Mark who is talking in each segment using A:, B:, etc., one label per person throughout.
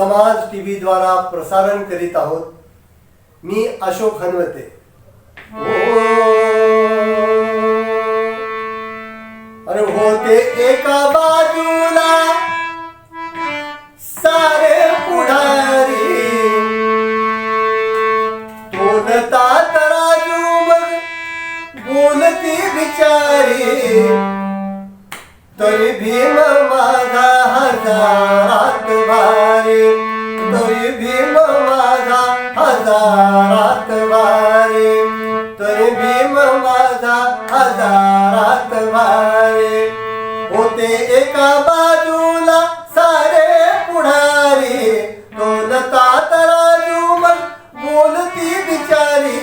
A: समाज T V द्वारा प्रसारण करीत आहोत. मी अशोक हनवते. अरे होते एका बाजूला सारे पुढारी. बोलता तराजू मग बोलती बिचारी. तरी भीम माझा हजार. भीम माझा हजारात मारे. होते एका बाजूला सारे पुढारी. बोलता तराजू मग बोलती बिचारी.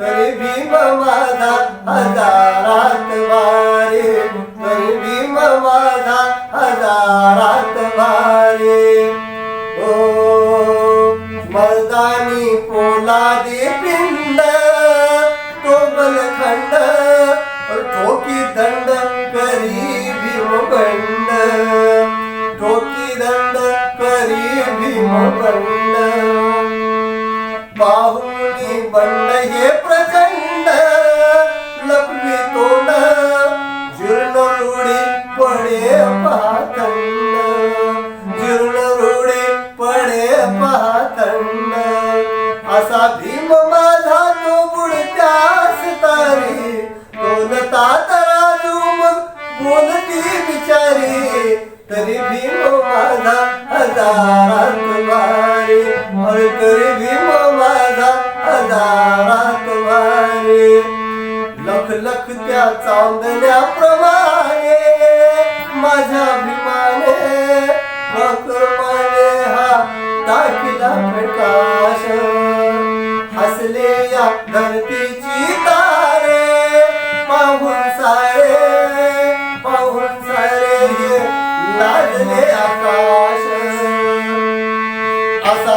A: तरी भीम माझा हजारात वारे तरी भीम माझा हजारात वारे ओ मर्दानी पोलादी पिंड दंड करी भीमबंड बाहुनी बंड हे प्रचंड. लपवी तोंड जीर्ण रूढी पडे पातंड जीर्ण रूढी पडे पातंड असा भीम माझा तो बुडत्यास तारी. बोलता तराजू मग बोलती बिचारी. हजारात वारी अरे भीम माझा हजारात वारी लख लख त्या चांदण्याप्रमाणे माझ्या भीमाने प्रक्रमाने हा टाकीला प्रकाश. हसले या धरतीची असा